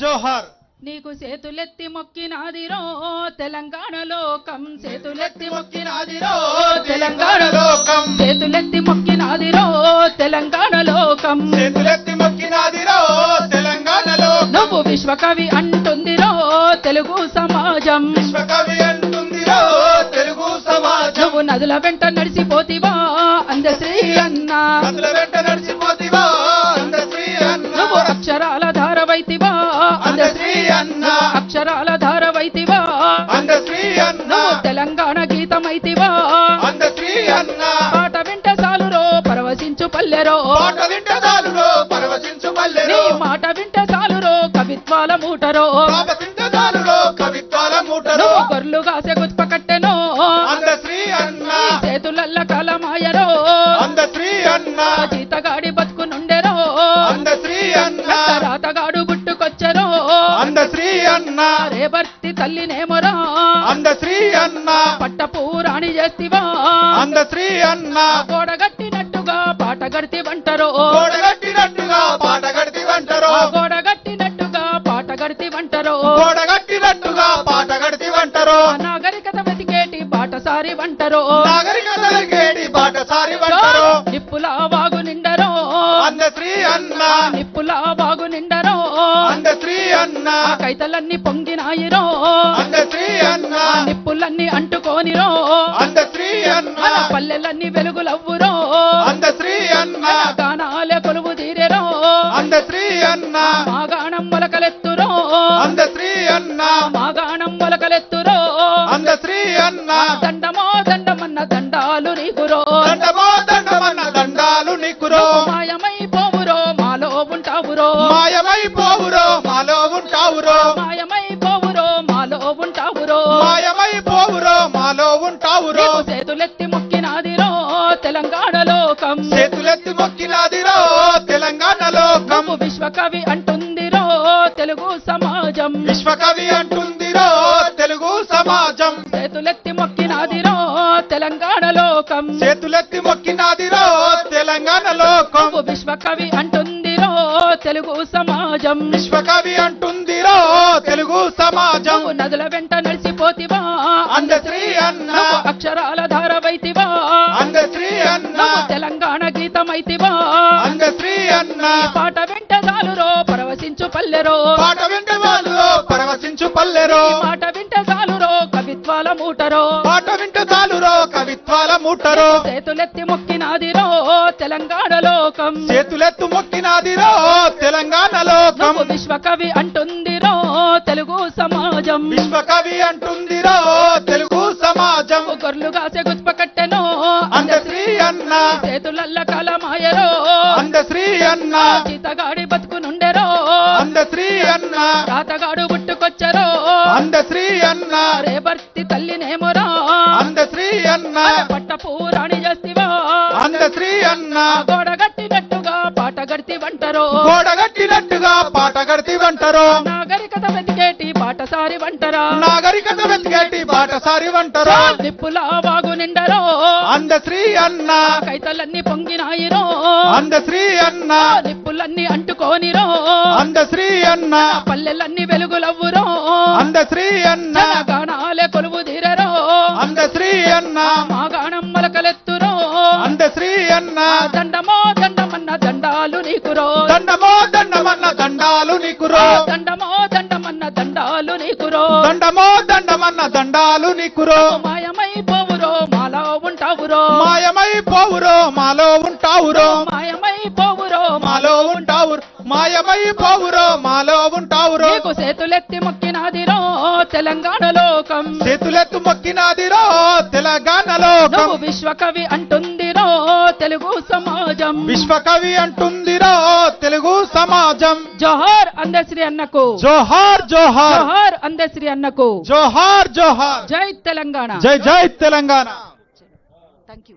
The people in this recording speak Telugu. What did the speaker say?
జోహార్. నీకు చేతులెత్తి మొక్కినాదిరో తెలంగాణ లోకం. చేతులెత్తి మొక్కినాదిరో తెలంగాణ లోకం. చేతులెత్తి మొక్కినాదిరో తెలంగాణ లోకం. చేతులెత్తి మొక్కినాదిరో తెలంగాణలో నువ్వు విశ్వకవి అంటుందిరో తెలుగు సమాజం. విశ్వకవి అంటుందిరో తెలుగు సమాజం. నువ్వు నదుల వెంట నడిచిపోతివా అందశ్రీ అన్న. అందుల వెంట కవిత్వాల మూటరో కవిత్వాల మూటరో గొర్రెలు కాసే గుత్ప కట్టెనో చేతులల్ల కలమాయరో. జీతగాడి బతుకు నుండెరో. అందశ్రీ అన్న. రాతగాడు అన్న. రేబర్తి తల్లినేమొరా. అందశ్రీ అన్న. పట్టపూరాణి చేస్తివా. అందశ్రీ అన్న. గోడగట్టినట్టుగా పాట గడితి వంటరో. బాటసారి వంటరో. వంటరో. నిప్పుల వాగు నిండరో. అందశ్రీ అన్న. నిప్పుల వాగు నిండరో. అందశ్రీ అన్న. ఆ కైతలన్నీ పొంగినాయిరో. అందశ్రీ అన్న. ఆ నిప్పులన్నీ అంటుకోనిరో. అందశ్రీ అన్న. మన పల్లెలన్నీ వెలుగులవ్వురో. అందశ్రీ అన్న. తెలంగాణ లోకం చేతులెత్తి మొక్కినాదిరో తెలంగాణ లోకం విశ్వకవి అంటుందిరో తెలుగు సమాజం. విశ్వకవి అంటుందిరో తెలుగు సమాజం. చేతులెత్తి మొక్కినాదిరో తెలంగాణ లోకం చేతులెత్తి మొక్కినాదిరో తెలంగాణ లోకం విశ్వకవి అంటుందిరో తెలుగు సమాజం. విశ్వకవి అంటుందిరో తెలుగు సమాజం. నదుల వెంట నడిచిపోతివా. అందశ్రీ అన్న. నువ్వు అక్షరాల అందశ్రీ అన్న. పాట వెంట చాలురో పరవశించు పల్లెరో. పాట వింటే వాళ్ళు పరవశించు పల్లెరో. మాట వింట చాలురో కవిత్వాల మూటరో. పాట వింటే చాలురో కవిత్వాల మూటరో. చేతులెత్తి మొక్కినాదిరో తెలంగాణ లోకం. చేతులెత్తు మొక్కినాదిరో తెలంగాణ లోకం. విశ్వకవి అంటుందిరో తెలుగు సమాజం. విశ్వకవి అంటుందిరో తెలుగు సమాజం. నువ్వు గొర్రెలు అన్న. చేతులల్ల కలమాయరో అందశ్రీ అన్న. జీతగాడి బతుకు నుండెరో. అందశ్రీ అన్న. రాతగాడు పుట్టుకొచ్చరో. అందశ్రీ అన్న. రేబర్తి తల్లినేమొరా. అందశ్రీ అన్న. పట్టపూరాణి చేస్తివా. అందశ్రీ అన్న. గోడగట్టినట్టుగా పాట గడితి వంటరో. గోడగట్టినట్టుగా పాట గడితి వెతికేటి బాటసారి వంటరో. నిప్పుల వాగు నిండరో అందశ్రీ అన్న. కైతలన్నీ పొంగినాయిరో. అందశ్రీ అన్న. నిప్పులన్నీ అంటుకోనిరో. అందశ్రీ అన్న. పల్లెలన్నీ వెలుగులవ్వురో. అందశ్రీ అన్న. గానాలే కొలువు తీరరో. అందశ్రీ అన్న. మా గానం మొలకలెత్తురో. అందశ్రీ అన్న. దండమో దండమన్న దండాలు నీకురో. దండమో దండమన్న దండాలు నీకురో. దండమో దండమన్న దండాలు నీకురో. దండమో దండమన్న దండాలు నీకురో? మాయమైపోవురో మాలో ఉంటావురో. మాయమైపోవురో మాలో ఉంటావురో? మాయమైపోవురో మాలో ఉంటావు మాయమైపోవురో మాలో ఉంటావురో? నీకు చేతులెత్తి మొక్కినాదిరో తెలంగాణ లోకం చేతులెత్తు మొక్కినాదిరో తెలంగాణ లోకం విశ్వకవి అంటుందిరో తెలుగు సమాజం. విశ్వకవి అంటుందిరో తెలుగు సమాజం. జోహార్ అందశ్రీ అన్నకు. జోహార్ జోహార్. జోహార్ అందశ్రీ అన్నకు. జోహార్ జోహార్. జై తెలంగాణ. జై జై Telangana. Thank you